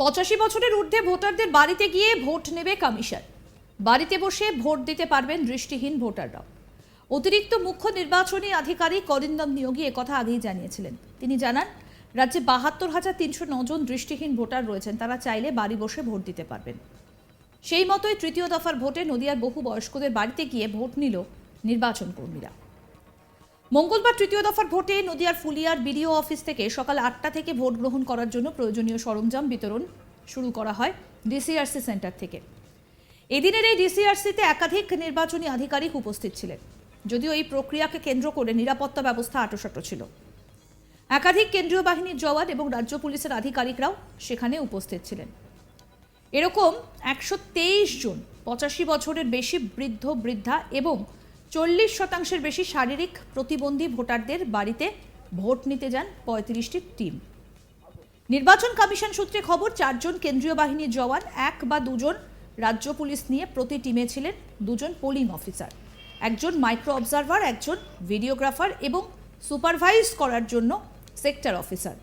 পঁচাশি বছরের ঊর্ধ্বে ভোটারদের বাড়িতে গিয়ে ভোট নেবে কমিশন। বাড়িতে বসে ভোট দিতে পারবেন দৃষ্টিহীন ভোটাররাও। অতিরিক্ত মুখ্য নির্বাচনী আধিকারিক অরিন্দম নিয়োগী একথা আগেই জানিয়েছিলেন। তিনি জানান, রাজ্যে বাহাত্তর হাজার তিনশো জন দৃষ্টিহীন ভোটার রয়েছেন, তারা চাইলে বাড়ি বসে ভোট দিতে পারবেন। সেই মতোই তৃতীয় দফার ভোটে নদিয়ার বহু বয়স্কদের বাড়িতে গিয়ে ভোট নিল নির্বাচন কর্মীরা। মঙ্গলবার তৃতীয় দফার ভোটে নদিয়ার ফুলিয়ার বিডিও অফিস থেকে সকাল আটটা থেকে ভোট গ্রহণ করার জন্য প্রয়োজনীয় সরঞ্জাম বিতরণ শুরু করা হয় ডিসিআরসি সেন্টার থেকে। এদিনের এই ডিসিআরসিতে একাধিক নির্বাচনী আধিকারিক উপস্থিত ছিলেন, যদিও এই প্রক্রিয়াকে কেন্দ্র করে নিরাপত্তা ব্যবস্থা আটোসাটো ছিল। একাধিক কেন্দ্রীয় বাহিনীর জওয়ান এবং রাজ্য পুলিশের আধিকারিকরাও সেখানে উপস্থিত ছিলেন। এরকম একশো তেইশ জন পঁচাশি বছরের বেশি বৃদ্ধ, বৃদ্ধা এবং চল্লিশ শতাংশের বেশি শারীরিক প্রতিবন্ধী ভোটারদের বাড়িতে ভোট নিতে যান পঁয়ত্রিশটি টিম। নির্বাচন কমিশন সূত্রে খবর, চারজন কেন্দ্রীয় বাহিনীর জওয়ান, এক বা দুজন রাজ্য পুলিশ নিয়ে প্রতি টিমে ছিলেন দুজন পোলিং অফিসার। একজন মাইক্রো অবজারভার, একজন ভিডিওগ্রাফার এবং সুপারভাইজ করার জন্য sector officer.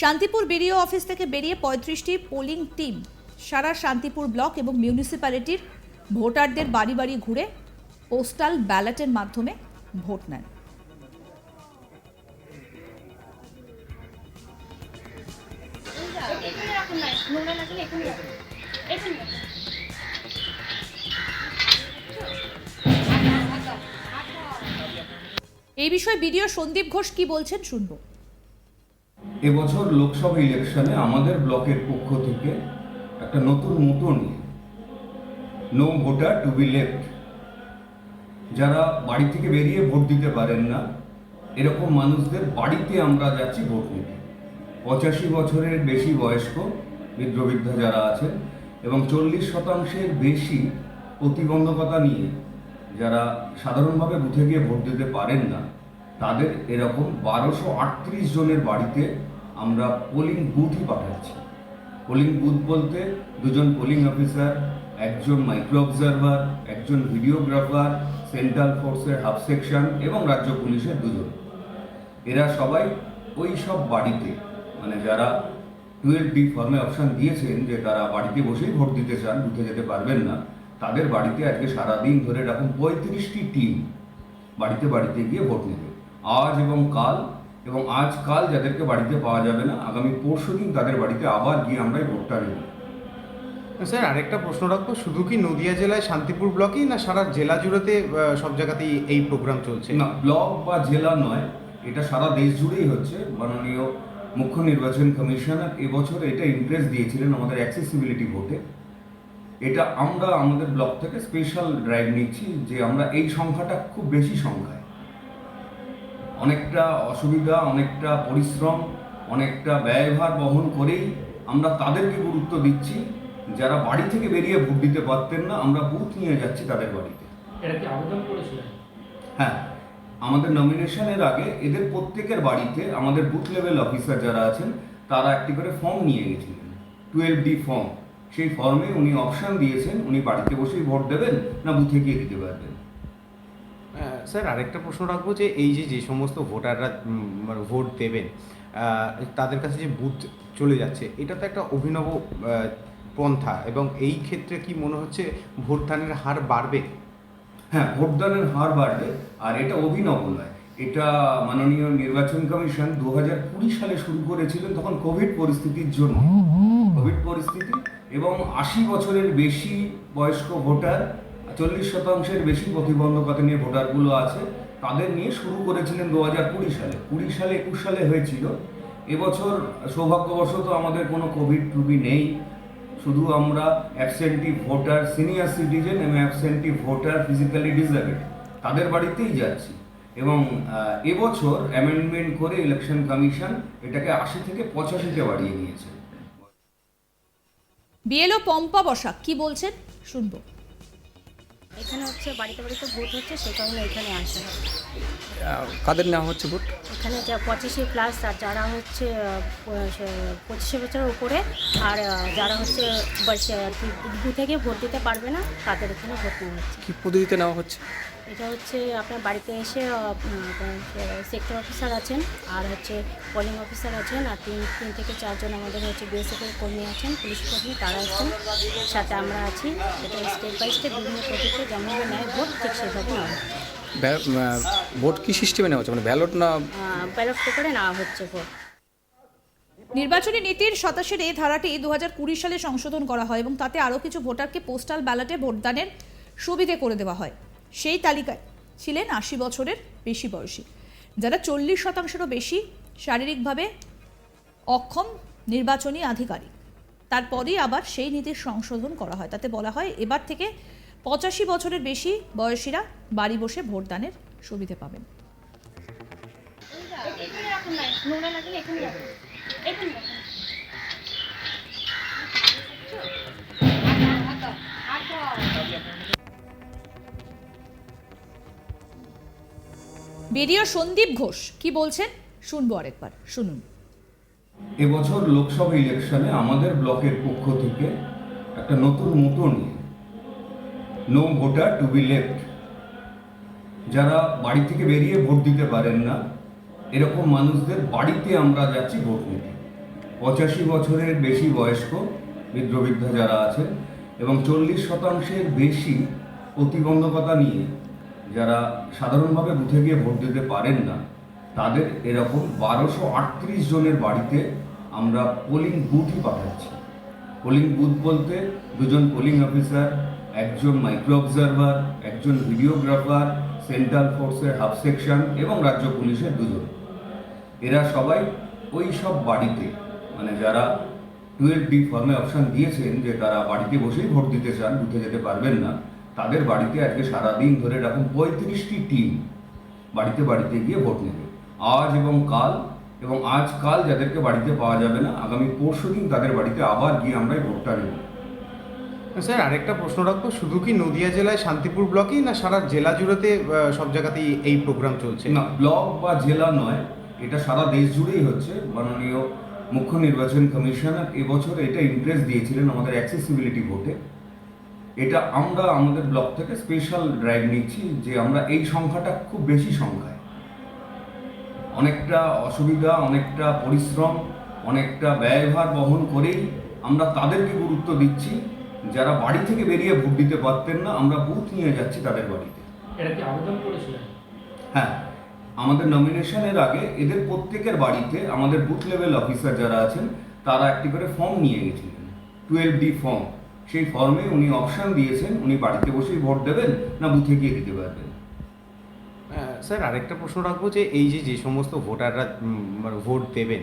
Shantipur BDO office থেকে বেরিয়ে পঁয়ত্রিশটি পোলিং টিম সারা শান্তিপুর ব্লক এবং মিউনিসিপ্যালিটির ভোটারদের বাড়ি বাড়ি ঘুরে পোস্টাল ব্যালটের মাধ্যমে ভোট নেন। এই বিষয়ে বিডিও সন্দীপ ঘোষ কি বলছেন শুনব। এবছর লোকসভা ইলেকশনে আমাদের ব্লকের পক্ষ থেকে একটা নতুন মোটো নিয়ে no voter to be left যারা বাড়ি থেকে বেরিয়ে ভোট দিতে পারেন না, এরকম মানুষদের বাড়িতে আমরা যাচ্ছি ভোট নিতে। পঁচাশি বছরের বেশি বয়স্ক বৃদ্ধবৃদ্ধ যারা আছেন এবং চল্লিশ শতাংশের বেশি প্রতিবন্ধকতা নিয়ে যারা সাধারণভাবে বুথে গিয়ে ভোট দিতে পারেন না, তাদের এরকম বারোশো আটত্রিশ জনের বাড়িতে আমরা পোলিং বুথই পাঠাচ্ছি। পোলিং বুথ বলতে দুজন পোলিং অফিসার, একজন মাইক্রো অবজারভার, একজন ভিডিওগ্রাফার সেন্ট্রাল ফোর্সের হাফ সেকশন এবং রাজ্য পুলিশের দুজন। এরা সবাই ওই সব বাড়িতে মানে যারা টুয়েলভ ডি ফর্মে অপশন দিয়েছেন যে তারা বাড়িতে বসেই ভোট দিতে চান, বুথে যেতে পারবেন না, তাদের বাড়িতে আজকে সারাদিন ধরে এরকম পঁয়ত্রিশটি টিম বাড়িতে বাড়িতে গিয়ে ভোট নেবে। আজ এবং কাল, এবং আজ কাল যাদেরকে বাড়িতে পাওয়া যাবে না, আগামী পরশু দিন তাদের বাড়িতে আবার গিয়ে আমরা ভোটটা নেব। স্যার, আরেকটা প্রশ্ন রাখব। শুধু কি নদিয়া জেলায় শান্তিপুর ব্লকেই না সারা জেলা জুড়েতে সব জায়গাতেই এই প্রোগ্রাম চলছে? না, ব্লক বা জেলা নয়, এটা সারা দেশ জুড়েই হচ্ছে। মাননীয় মুখ্য নির্বাচন কমিশনার এবছর এটা ইন্টারেস্ট দিয়েছিলেন আমাদের অ্যাক্সেসিবিলিটি ভোটে এটা আমরা আমাদের ব্লক থেকে স্পেশাল ড্রাইভ নিচ্ছি যে আমরা এই সংখ্যাটা খুব বেশি সংখ্যায়। অনেকটা অসুবিধা, অনেকটা পরিশ্রম, অনেকটা ব্যয়ভার বহন করেই আমরা তাদেরকে গুরুত্ব দিচ্ছি। যারা বাড়ি থেকে বেরিয়ে ভোট দিতে পারতেন না আমরা বুথ নিয়ে যাচ্ছি তাদের বাড়িতে। এটা কি আবেদন করেছিলেন? হ্যাঁ আমাদের নমিনেশনের আগে এদের প্রত্যেকের বাড়িতে আমাদের বুথ লেভেল অফিসার যারা আছেন তারা একটি করে ফর্ম নিয়ে গেছিলেন। টুয়েলভ ডি ফর্ম সেই ফর্মে উনি অপশন দিয়েছেন উনি বাড়িতে বসেই ভোট দেবেন না বুথে গিয়ে দিতে পারবেন? স্যার আরেকটা প্রশ্ন রাখব যে এই যে যে সমস্ত ভোটাররা মানে ভোট দেবেন তাদের কাছে যে বুথ চলে যাচ্ছে এটা তো একটা অভিনব পন্থা এবং এই ক্ষেত্রে কি মনে হচ্ছে ভোটদানের হার বাড়বে? হ্যাঁ ভোটদানের হার বাড়বে আর এটা অভিনব নয়। এটা মাননীয় নির্বাচন কমিশন দু হাজার কুড়ি সালে শুরু করেছিলেন তখন কোভিড পরিস্থিতির জন্য। কোভিড পরিস্থিতি এবং আশি বছরের বেশি বয়স্ক ভোটার, চল্লিশ শতাংশের বেশি প্রতিবন্ধকতা নিয়ে ভোটারগুলো আছে, তাদের নিয়ে শুরু করেছিলেন দু হাজার কুড়ি সালে। কুড়ি সালে, একুশ সালে হয়েছিল। এবছর সৌভাগ্যবশত আমাদের কোনো কোভিড রুগী নেই। শুধু আমরা অ্যাবসেন্টি ভোটার সিনিয়র সিটিজেন এবং অ্যাবসেন্টি ভোটার ফিজিক্যালি ডিসেবল তাদের বাড়িতেই যাচ্ছি। এবং এবছর অ্যামেন্ডমেন্ট করে ইলেকশন কমিশন এটাকে আশি থেকে পঁচাশিতে বাড়িয়ে নিয়েছে। বিএলও পম্পা বসাক কি বলছেন? শুনব। এখানে হচ্ছে বাড়িতে বাড়িতে ভোট হচ্ছে সেই কারণে এখানে আসা। কাদের নেওয়া হচ্ছে ভোট? এখানে যা পঁচিশে প্লাস আর যারা হচ্ছে পঁচিশে বছরের উপরে আর যারা হচ্ছে বয়সে আর কি বুথে গিয়ে ভোট দিতে পারবে না তাদের এখানে ভোট নেওয়া হচ্ছে। কি পদ্ধতিতে নেওয়া হচ্ছে? এটা হচ্ছে আপনার বাড়িতে এসে সেক্টর অফিসার আছেন আর হচ্ছে পোলিং অফিসার আছেন আর তিন তিন থেকে চারজন আমাদের হচ্ছে বিএসএফ এর কর্মী আছেন পুলিশ কর্মী তারা আছেন। সাথে আমরা আছি। এটা স্টেপ বাই স্টেপ বিভিন্ন পদ্ধতিতে যেমনভাবে নেয় ভোট ঠিক সেভাবে নেওয়া ভোট কি সিস্টেমে নেওয়া হচ্ছে? মানে ব্যালট না ব্যালট পেপারে নেওয়া হচ্ছে নির্বাচনী নীতির সাতাশের এই ধারাটি দু সালে সংশোধন করা হয় এবং তাতে আরও কিছু ভোটারকে পোস্টাল ব্যালটে ভোটদানের সুবিধে করে দেওয়া হয়। সেই তালিকায় ছিলেন আশি বছরের বেশি বয়সী। যারা চল্লিশ শতাংশেরও বেশি শারীরিকভাবে অক্ষম নির্বাচনী আধিকারিক। তারপরেই আবার সেই নীতির সংশোধন করা হয়। তাতে বলা হয় এবার থেকে পঁচাশি বছরের বেশি বয়সীরা বাড়ি বসে ভোটদানের সুবিধে পাবেন। বেরিয়ে সন্দীপ ঘোষ কি বলছেন? শুনব আরেকবার, শুনুন। এবছর লোকসভা ইলেকশনে আমাদের ব্লকের পক্ষ থেকে একটা নতুন মতো নিয়ে no voter to be left যারা বাড়ি থেকে বেরিয়ে ভোট দিতে পারেন না, এরকম মানুষদের বাড়িতে আমরা যাচ্ছি ভোট নিতে। পঁচাশি বছরের বেশি বয়স্ক বৃদ্ধবৃদ্ধা যারা আছেন এবং চল্লিশ শতাংশের বেশি প্রতিবন্ধকতা নিয়ে যারা সাধারণভাবে বুথে গিয়ে ভোট দিতে পারেন না, তাদের এরকম বারোশো আটত্রিশ জনের বাড়িতে আমরা পোলিং বুথই পাঠাচ্ছি। পোলিং বুথ বলতে দুজন পোলিং অফিসার একজন মাইক্রো অবজারভার একজন ভিডিওগ্রাফার সেন্ট্রাল ফোর্সের হাফ সেকশন এবং রাজ্য পুলিশের দুজন। এরা সবাই ওই সব বাড়িতে মানে যারা টুয়েলভ ডি ফর্মে অপশন দিয়েছেন যে তারা বাড়িতে বসেই ভোট দিতে চান বুথে যেতে পারবেন না, তাদের বাড়িতে আজকে সারাদিন ধরে এরকম পঁয়ত্রিশটি টিম বাড়িতে বাড়িতে গিয়ে ভোট নেবে। আজ এবং কাল, এবং আজ কাল যাদেরকে বাড়িতে পাওয়া যাবে না, আগামী পরশু দিন তাদের বাড়িতে আবার গিয়ে আমরা ভোটটা নেব। স্যার, আরেকটা প্রশ্ন রাখব। শুধু কি নদিয়া জেলায় শান্তিপুর ব্লকেই না সারা জেলা জুড়েতে সব জায়গাতেই এই প্রোগ্রাম চলছে? না, ব্লক বা জেলা নয়, এটা সারা দেশ জুড়েই হচ্ছে। মাননীয় মুখ্য নির্বাচন কমিশনার এবছর এটা ইন্টারেস্ট দিয়েছিলেন আমাদের অ্যাক্সেসিবিলিটি ভোটে এটা আমরা, আমাদের ব্লক থেকে স্পেশাল ড্রাইভ নিচ্ছি যে আমরা এই সংখ্যাটা খুব বেশি সংখ্যায়। অনেকটা অসুবিধা, অনেকটা পরিশ্রম, অনেকটা ব্যয়ভার বহন করেই আমরা তাদেরকে গুরুত্ব দিচ্ছি। যারা বাড়ি থেকে বেরিয়ে ভোট দিতে পারতেন না আমরা বুথ নিয়ে যাচ্ছি তাদের বাড়িতে। এটা কি আবেদন করেছিলেন? হ্যাঁ আমাদের নমিনেশনের আগে এদের প্রত্যেকের বাড়িতে আমাদের বুথ লেভেল অফিসার যারা আছেন তারা একটি করে ফর্ম নিয়ে গেছিলেন। টুয়েলভ ডি ফর্ম সেই ফর্মে উনি অপশন দিয়েছেন উনি বাড়িতে বসেই ভোট দেবেন না বুথে গিয়ে দিতে পারবেন? স্যার আরেকটা প্রশ্ন রাখব যে এই যে যে সমস্ত ভোটাররা মানে ভোট দেবেন